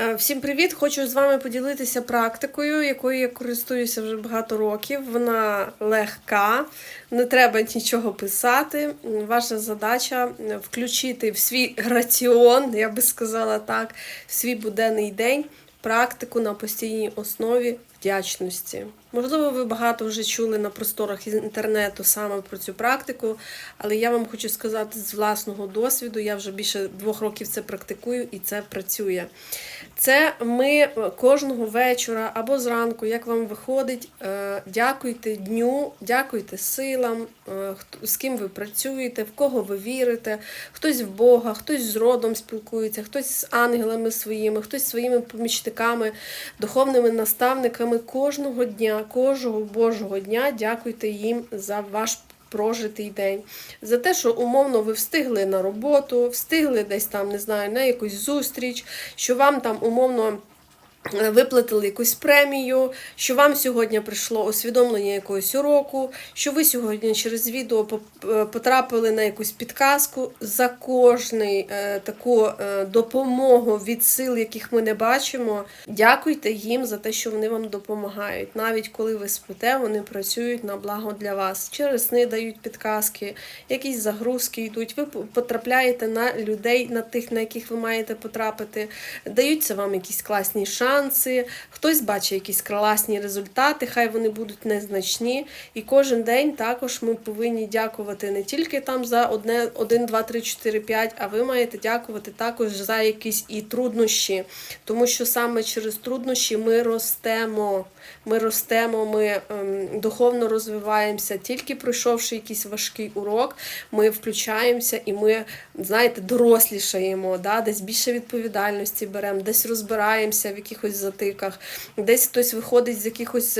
Е, Всім привіт! Хочу з вами поділитися практикою, якою я користуюся вже багато років. Вона легка, не треба нічого писати. Ваша задача е, включити в свій раціон, я би сказала так, в свій буденний день практику на постійній основі вдячності. Можливо, ви багато вже чули на просторах інтернету саме про цю практику, але я вам хочу сказати з власного досвіду, я вже більше двох років це практикую і це працює. Це ми кожного вечора або зранку, як вам виходить, е, дякуйте дню, дякуйте силам, е, з ким ви працюєте, в кого ви вірите, хтось в Бога, хтось з родом спілкується, хтось з ангелами своїми, хтось своїми помічниками, духовними наставниками кожного дня, кожного Божого дня дякуйте їм за ваш прожитий день. За те, що умовно ви встигли на роботу, встигли десь там, не знаю, на якусь зустріч, що вам там умовно. Виплатили якусь премію, що вам сьогодні прийшло усвідомлення якогось уроку, що ви сьогодні через відео е, потрапили на якусь підказку за кожний е, таку е, допомогу від сил, яких ми не бачимо. Дякуйте їм за те, що вони вам допомагають. Навіть коли ви спите, вони працюють на благо для вас. Через сни дають підказки, якісь загрузки йдуть. Ви потрапляєте на людей, на тих, на яких ви маєте потрапити. Даються вам якісь класні шанси. Хтось бачить якісь класні результати, хай вони будуть незначні. І кожен день також ми повинні дякувати не тільки там за одне, 1, 2, 3, 4, 5, а ви маєте дякувати також за якісь і труднощі. Тому що саме через труднощі ми ростемо. Ми ростемо, ми ем, духовно розвиваємося. Тільки пройшовши якийсь важкий урок, ми включаємося і ми, знаєте, дорослішаємо, да? десь більше відповідальності беремо, десь розбираємося в якихось затиках, десь хтось виходить з якихось.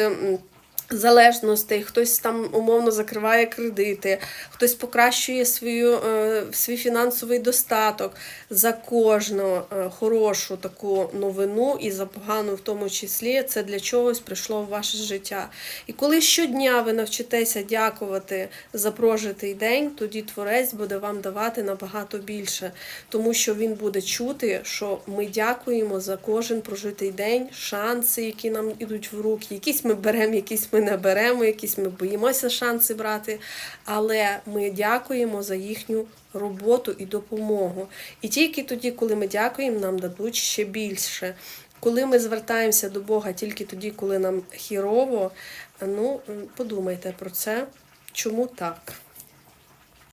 Залежностей, хтось там умовно закриває кредити, хтось покращує свою, е, свій фінансовий достаток за кожну е, хорошу таку новину і за погану в тому числі, це для чогось прийшло в ваше життя. І коли щодня ви навчитеся дякувати за прожитий день, тоді творець буде вам давати набагато більше, тому що він буде чути, що ми дякуємо за кожен прожитий день, шанси, які нам ідуть в руки, якісь ми беремо, якісь ми не беремо, якісь ми боїмося шанси брати, але ми дякуємо за їхню роботу і допомогу. І тільки тоді, коли ми дякуємо, нам дадуть ще більше. Коли ми звертаємося до Бога тільки тоді, коли нам хірово, ну подумайте про це, чому так.